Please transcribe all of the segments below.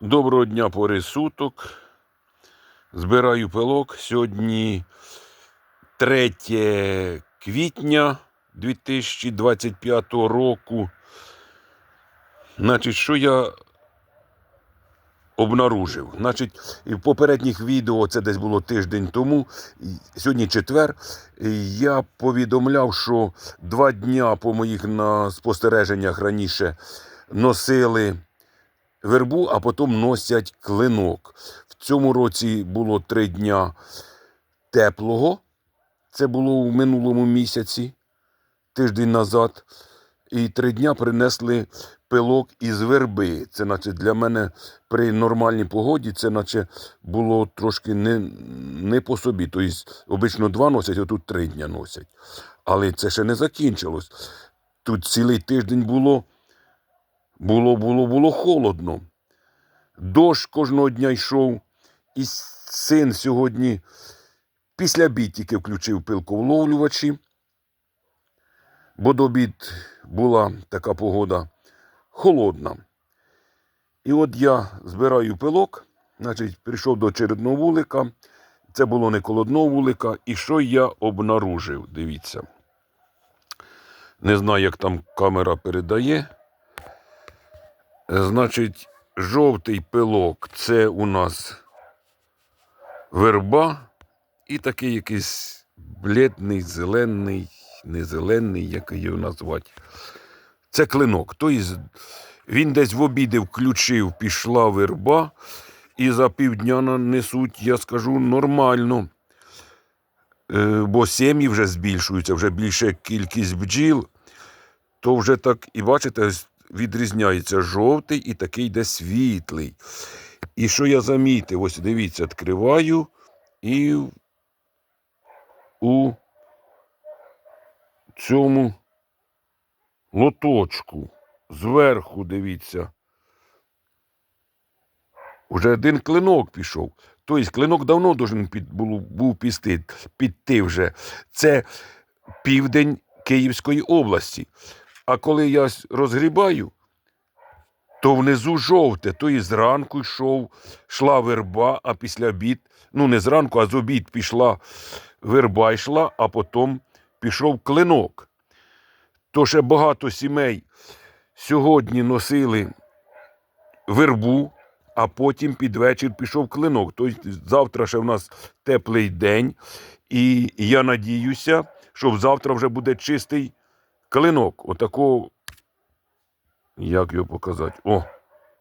Доброго дня пори суток. Збираю пилок. Сьогодні 3 квітня 2025 року. Значить, що я обнаружив? Значить, в попередніх відео, це десь було тиждень тому, сьогодні четвер, я повідомляв, що два дня по моїх спостереженнях раніше носили вербу, а потім носять клинок. В цьому році було три дня теплого. Це було в минулому місяці, тиждень назад. І три дня принесли пилок із верби. Це наче для мене при нормальній погоді, це наче було трошки не, не по собі. Тобто, обично два носять, а тут три дня носять. Але це ще не закінчилось. Тут цілий тиждень було було, було, було холодно. Дощ кожного дня йшов. І син сьогодні після обід тільки включив пилковловлювачі, бо до обід була така погода холодна. І от я збираю пилок, значить, прийшов до очередного вулика. Це було не коло одного вулика. І що я обнаружив? Дивіться. Не знаю, як там камера передає. Значить, жовтий пилок це у нас верба і такий якийсь бледний, зелений, не зелений, як його назвати. Це клинок. Тобто він десь в обіди включив, пішла верба, і за півдня несуть, я скажу, нормально. Е, Бо сім'ї вже збільшуються, вже більша кількість бджіл, то вже так, і бачите, відрізняється жовтий і такий йде світлий. І що я замітив? Ось дивіться, відкриваю і у цьому лоточку зверху, дивіться, уже один клинок пішов. Тобто клинок давно должен під, був пісти, підти вже. Це південь Київської області. А коли я розгрібаю, то внизу жовте, то і зранку йшов, йшла верба, а після обід, ну не зранку, а з обід пішла верба йшла, а потім пішов клинок. То ще багато сімей сьогодні носили вербу, а потім під вечір пішов клинок. Тобто завтра ще в нас теплий день, і я надіюся, що завтра вже буде чистий клинок. Отакого, як його показати? О,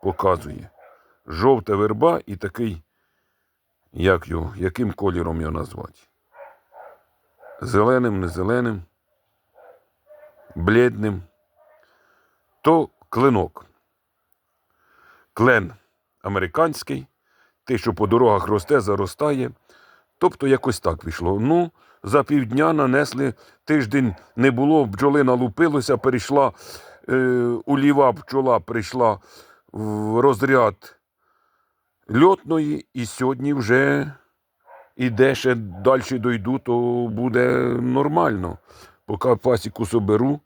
показує. Жовта верба і такий, як його, яким кольором його назвати? Зеленим, не зеленим, блідним. То клинок. Клен американський, те, що по дорогах росте, заростає. Тобто якось так вийшло. Ну, за півдня нанесли, тиждень не було, бджолина лупилося, перейшла е, уліва пчола, прийшла в розряд льотної, і сьогодні вже іде ще далі дойду, то буде нормально. Поки пасіку соберу,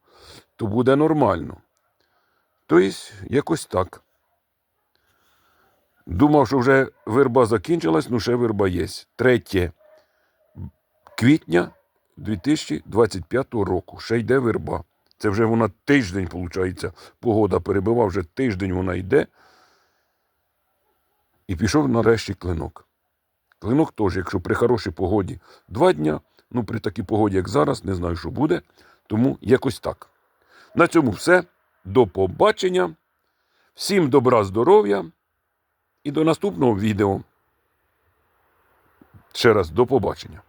то буде нормально. Тобто, якось так. Думав, що вже верба закінчилась, ну ще верба є. 3 квітня 2025 року. Ще йде верба. Це вже вона тиждень, виходить, погода перебива, вже тиждень вона йде. І пішов нарешті клинок. Клинок теж, якщо при хорошій погоді, два дня. Ну, при такій погоді, як зараз, не знаю, що буде. Тому якось так. На цьому все. До побачення. Всім добра, здоров'я. І до наступного відео. Ще раз до побачення.